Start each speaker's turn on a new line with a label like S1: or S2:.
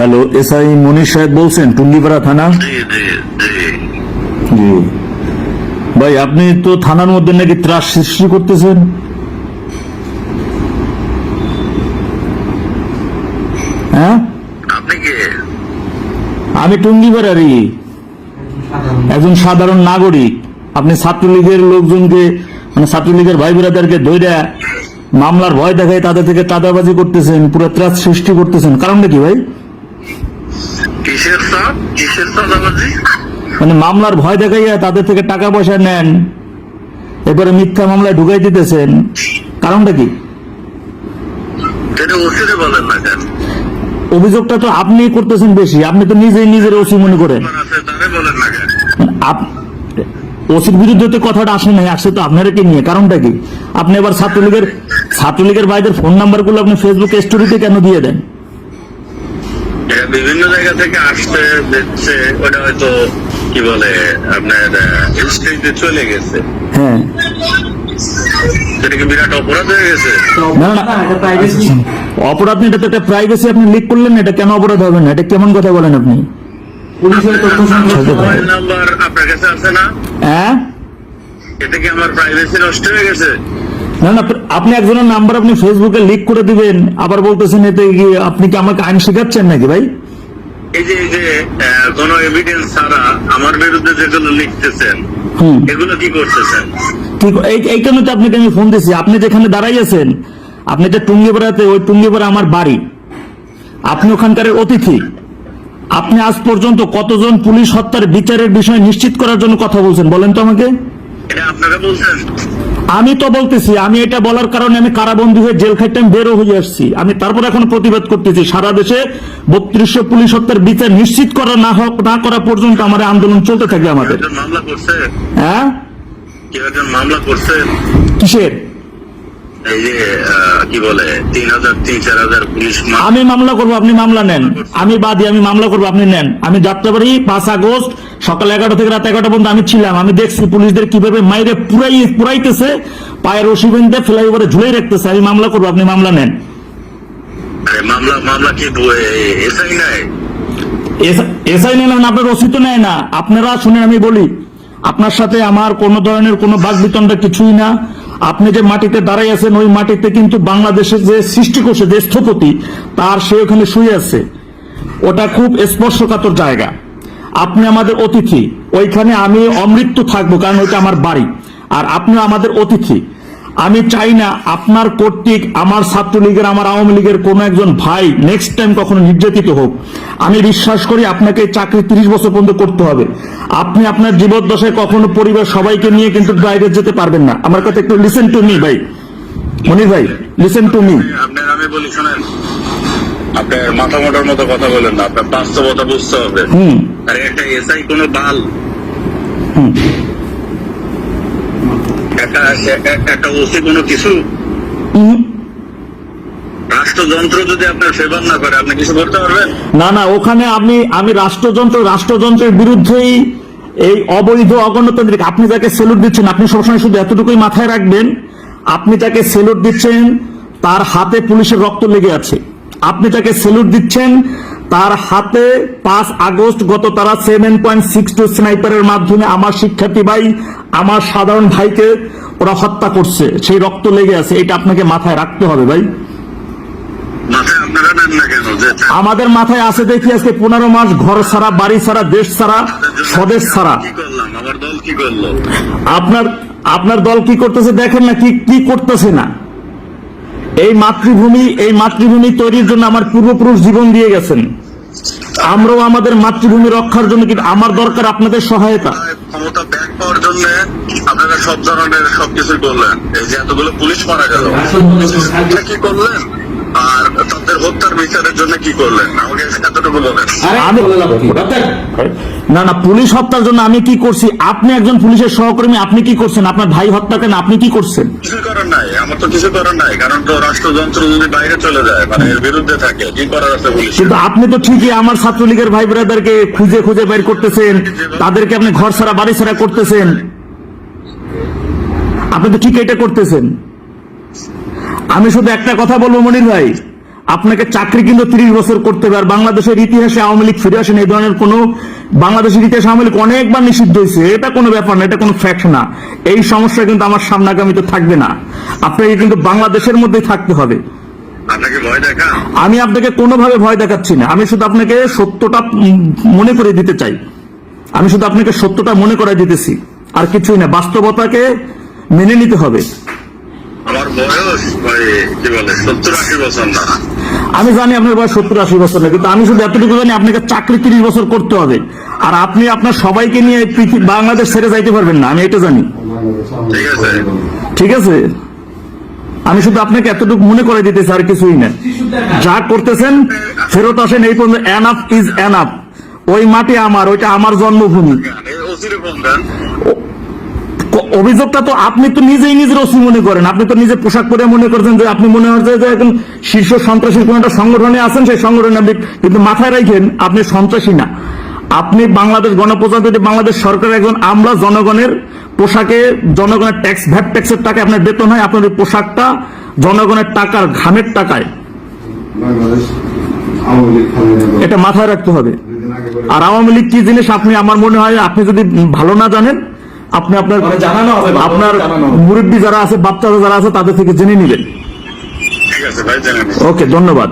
S1: Hello SI মনির সাহেব বলছেন টুঙ্গিপাড়া থানা?
S2: জি
S1: ভাই আপনি তো থানার মধ্যে নাকি ত্রাস সৃষ্টি করতেছেন? হ্যাঁ? আমি টুঙ্গিপাড়ারই। একজন সাধারণ নাগরিক। আপনি ছাত্রলীগের লোকজনকে মানে ছাত্রলীগের ভাই বোনাদেরকে ধৈর্য মামলার ভয় দেখায় তাদের থেকে চাঁদাবাজি করতেছেন পুরো ত্রাস সৃষ্টি করতেছেন। কারণটা কি ভাই
S2: কিসের সাপ কিসের চাঁদাবাজি
S1: মানে মামলার ভয় দেখাইয়া তাদের থেকে টাকা পয়সা নেন। এরপরে মিথ্যা মামলায় ঢুকাই দিতেছেন। কারণটা কি? অভিযোগটা তো আপনি করতেছেন বেশি। আপনি তো নিজেই নিজের ওসি মনে করেন। ওসির বিরুদ্ধে তো কথাটা আসে নাই আসছে তো আপনারা নিয়ে। কারণটা কি? আপনি এবার ছাত্রলীগের ছাত্রলীগের ভাইদের ফোন নাম্বারগুলো আপনি ফেসবুক স্টোরিতে কেন দিয়ে দেন?
S2: বিভিন্ন জায়গা থেকে আসছে দেখছে ওটা হয়তো কি বলে আপনার হিস্ট্রিতে চলে গেছে।
S1: হ্যাঁ।
S2: সেটা বিরাট অপরাধ হয়ে গেছে?
S1: না না অপরাধ না, এটা তো একটা প্রাইভেসি আপনি লিক করলেন এটা কেন অপরাধ হবে না? এটা কেমন কথা বলেন আপনি?
S3: পুলিশের তথ্য
S2: মোবাইল নাম্বার আপনার কাছে আছে না?
S1: হ্যাঁ?
S2: এতে কি আমার প্রাইভেসি নষ্ট হয়ে গেছে?
S1: না না আপনি একজনের নাম্বার আপনি ফেসবুকে লিক করে দিবেন আবার বলতেছেন এতে কি আপনি কি আমাকে আইন শেখাচ্ছেন নাকি ভাই?
S2: এই যে এই যে কোনো এভিডেন্স ছাড়া আমার বিরুদ্ধে যেগুলো লিখতেছেন এগুলো কি করতেছেন?
S1: ঠিক এই এই কারণে তো আপনাকে আমি ফোন দিছি। আপনি যেখানে দাঁড়াই আছেন আপনি যে টুঙ্গিপাড়াতে ওই টুঙ্গিপাড়া আমার বাড়ি আপনি ওখানকার অতিথি আপনি আজ পর্যন্ত কতজন পুলিশ হত্যার বিচারের বিষয় নিশ্চিত করার জন্য কথা বলছেন বলেন তো আমাকে।
S2: এটা আপনারা বলছেন?
S1: আমি তো বলতেছি আমি এটা বলার কারণে আমি কারাবন্দী হয়ে জেল খাইতে আমি বেরো হয়ে আসছি। আমি তারপর এখন প্রতিবাদ করতেছি সারা দেশে বত্রিশশো পুলিশ হত্যার বিচার নিশ্চিত করা না হোক না করা পর্যন্ত আমার আন্দোলন চলতে থাকে আমাদের।
S2: একজন মামলা করছে।
S1: হ্যাঁ?
S2: মামলা করছে
S1: কিসের? আমি মামলা করব আপনি মামলা নেন। আমি বাদী আমি মামলা করব আপনি নেন। আমি যাত্রাবাড়ি পাঁচ আগস্ট সকাল এগারোটা থেকে রাত এগারোটা পর্যন্ত আমি ছিলাম। আমি দেখছি পুলিশদের কীভাবে মাইরে পুরাই পুরাইতেছে পায়ের রশি বেঁধে ফ্লাইওভারে ঝুলাই রাখতেছে। আমি মামলা করব আপনি মামলা নেন।
S2: মামলা মামলা কি এসআই নাই?
S1: এসআই আপনার রসিদ নেয় না। আপনারা শুনে আমি বলি আপনার সাথে আমার কোন ধরনের কোনো বাক বিতণ্ডা কিছুই না। আপনি যে মাটিতে দাঁড়াই আছেন, ওই মাটিতে কিন্তু বাংলাদেশের যে সৃষ্টি করছে যে স্থপতি, তার সে ওখানে শুয়ে আছে। ওটা খুব স্পর্শকাতর জায়গা। আপনি আমাদের অতিথি, ওইখানে আমি অমৃত্যু থাকব, কারণ ওইটা আমার বাড়ি। আর আপনি আমাদের অতিথি। আমি চাই না আপনার কর্তৃক আমার ছাত্রলীগের আমার আওয়ামী লীগের কোন একজন ভাই নেক্সট টাইম কখনো নির্যাতিত হোক। আমি বিশ্বাস করি আপনাকে চাকরি তিরিশ বছর পর্যন্ত করতে হবে। আপনি আপনার জীবদ্দশায় কখনো পরিবার সবাইকে নিয়ে কিন্তু বাইরে যেতে পারবেন না। আমার কথা একটু লিসেন টু মি ভাই। মনির ভাই লিসেন টু মি
S2: আপনার আমি বলি শোনেন। আপনার মাথা মোটার মতো কথা বলেন না। আপনার বাস্তবতা বুঝতে হবে।
S1: হুম।
S2: আরে একটা এসআই কোনো বাল।
S1: হুম।
S2: একটা একটা ওসি কোনো কিছু? রাষ্ট্রযন্ত্র যদি আপনার ফেভার না করে আপনি কিছু করতে পারবেন?
S1: না না ওখানে আমি আমি রাষ্ট্রযন্ত্র রাষ্ট্রযন্ত্রের বিরুদ্ধেই এই অবৈধ অগণতান্ত্রিক আপনি যাকে সেলুট দিচ্ছেন আপনি সবসময় শুধু এতটুকুই মাথায় রাখবেন আপনি যাকে সেলুট দিচ্ছেন তার হাতে পুলিশের রক্ত লেগে আছে। আপনি যাকে সেলুট দিচ্ছেন তার হাতে পাঁচ আগস্ট গত তারা সেভেন পয়েন্ট সিক্স টু স্নাইপারের মাধ্যমে আমার শিক্ষার্থী ভাই আমার সাধারণ ভাইকে ওরা হত্যা করছে। সেই রক্ত লেগে আছে এটা আপনাকে মাথায় রাখতে হবে ভাই। আমাদের মাথায় আছে দেখি আজকে পনেরো মাস ঘর ছাড়া বাড়ি ছাড়া দেশ ছাড়া স্বদেশ ছাড়া। আপনার আপনার দল কি করতেছে দেখেন না কি কি করতেছে না। এই মাতৃভূমি এই মাতৃভূমি তৈরির জন্য আমার পূর্বপুরুষ জীবন দিয়ে গেছেন। আমরাও আমাদের মাতৃভূমি রক্ষার জন্য কিন্তু আমার দরকার আপনাদের সহায়তা।
S2: ক্ষমতা ব্যাক পাওয়ার জন্য আপনারা সব ধরনের সবকিছু করলেন। এই যে এতগুলো পুলিশ মারা গেল। কি করলেন? আর তাদের হত্যার বিচারের জন্য কি করলেন? আমাকে এতটুকু বলেন।
S1: আমি না না পুলিশ হত্যার জন্য আমি কি করছি? আপনি একজন পুলিশের সহকর্মী আপনি কি করছেন? আপনার ভাই হত্যা কেন আপনি কি করছেন?
S2: কিছু করার নাই আমার তো কিছু করার নাই কারণ তো রাষ্ট্রযন্ত্র যদি বাইরে চলে যায় মানে এর বিরুদ্ধে থাকে কি করার আছে পুলিশ
S1: কিন্তু আপনি তো ঠিকই আমার ছাত্রলীগের ভাই ব্রাদারকে খুঁজে খুঁজে বের করতেছেন তাদেরকে আপনি ঘর ছাড়া বাড়ি ছাড়া করতেছেন। আপনি তো ঠিক এটা করতেছেন। আমি শুধু একটা কথা বলব মনির ভাই আপনাকে চাকরি কিন্তু তিরিশ বছর করতে হবে আর বাংলাদেশের ইতিহাসে আওয়ামী লীগ ফিরে আসেন এই ধরনের কোনো বাংলাদেশের ইতিহাসে আওয়ামী লীগ অনেকবার নিষিদ্ধ হয়েছে। এটা কোনো ব্যাপার না এটা কোনো ফ্যাক্ট না। এই সমস্যা কিন্তু আমার সামনে আগামীতে থাকবে না। আপনাকে কিন্তু বাংলাদেশের মধ্যেই থাকতে হবে। আমি আপনাকে কোনোভাবে ভয় দেখাচ্ছি না। আমি শুধু আপনাকে সত্যটা মনে করে দিতে চাই। আমি শুধু আপনাকে সত্যটা মনে করে দিতেছি। আর কিছুই না বাস্তবতাকে মেনে নিতে হবে।
S2: আমার বয়স কি বলে সত্তর আশি বছর না।
S1: আমি জানি আপনার বয়স সত্তর আশি বছর না কিন্তু আমি শুধু এতটুকু জানি আপনাকে চাকরি তিরিশ বছর করতে হবে। আর আপনি আপনার সবাইকে নিয়ে বাংলাদেশ ছেড়ে যাইতে পারবেন না আমি এটা জানি।
S2: ঠিক আছে।
S1: আমি শুধু আপনাকে এতটুকু মনে করে দিতেছি আর কিছুই না। যা করতেছেন ফেরত আসেন এই পর্যন্ত এনাফ ইজ এনাফ ওই মাটি আমার ওইটা আমার জন্মভূমি। অভিযোগটা তো আপনি তো নিজেই নিজের ওসি মনে করেন। আপনি তো নিজে পোশাক পরে মনে করছেন যে আপনি মনে হচ্ছে যে এখন শীর্ষ সন্ত্রাসী কোন একটা সংগঠনে আছেন সেই সংগঠনে আপনি কিন্তু মাথায় রাখেন আপনি সন্ত্রাসী না। আপনি বাংলাদেশ গণপ্রজাতন্ত্রী বাংলাদেশ সরকারের একজন আমরা জনগণের পোশাকে জনগণের ট্যাক্স ভ্যাট ট্যাক্সের টাকা আপনার বেতন হয় আপনার ওই পোশাকটা জনগণের টাকার ঘামের টাকায়। এটা মাথায় রাখতে হবে। আর আওয়ামী লীগ কি জিনিস আপনি আমার মনে হয় আপনি যদি ভালো না জানেন আপনি আপনার
S4: মানে জানানো হবে,
S1: আপনার মুরব্বী যারা আছে বাচ্চারা যারা আছে তাদের থেকে জেনে নেবেন
S2: ঠিক আছে ভাই জানেন
S1: ওকে ধন্যবাদ।